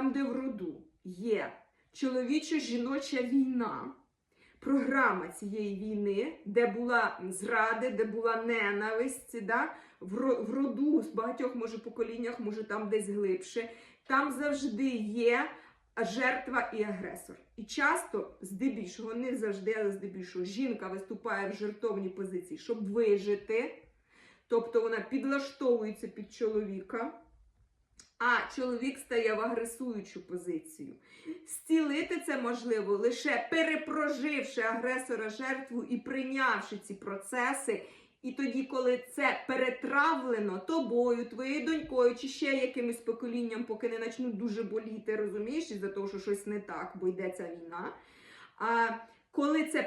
там, де в роду є чоловічо-жіноча війна, програма цієї війни, де була зради, де була ненависть, да? в, ро- в роду, з багатьох може поколіннях, може там десь глибше, там завжди є жертва і агресор. І часто, здебільшого, не завжди, але здебільшого, жінка виступає в жертовній позиції, щоб вижити. Тобто вона підлаштовується під чоловіка, а чоловік стає в агресуючу позицію. Зцілити це можливо лише перепроживши агресора жертву і прийнявши ці процеси. І тоді, коли це перетравлено тобою, твоєю донькою чи ще якимось поколінням, поки не почнуть дуже боліти, розумієш, із-за того, що щось не так, бо йде ця війна. А коли це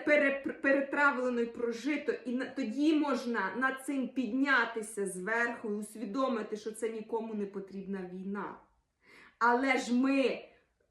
перетравлено і прожито, і тоді можна над цим піднятися зверху і усвідомити, що це нікому не потрібна війна. Але ж ми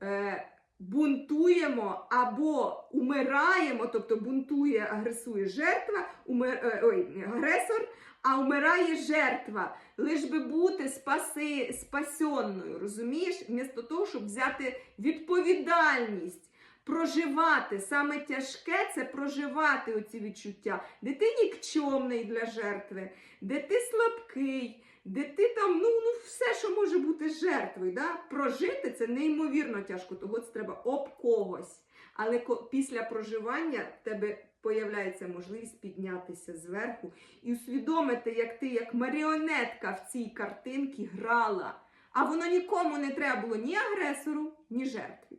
е, бунтуємо або умираємо, тобто бунтує, агресує жертва, умер, е, ой, агресор, а умирає жертва. Лиш би бути спаси, спасенною, розумієш? Вмісто того, щоб взяти відповідальність. Проживати саме тяжке це проживати оці відчуття, де ти нікчомний для жертви, де ти слабкий, де ти там, ну, ну все, що може бути жертвою. Да? Прожити це неймовірно тяжко, того це треба об когось. Але після проживання в тебе появляється можливість піднятися зверху і усвідомити, як ти, як маріонетка в цій картинці грала. А воно нікому не треба було ні агресору, ні жертві.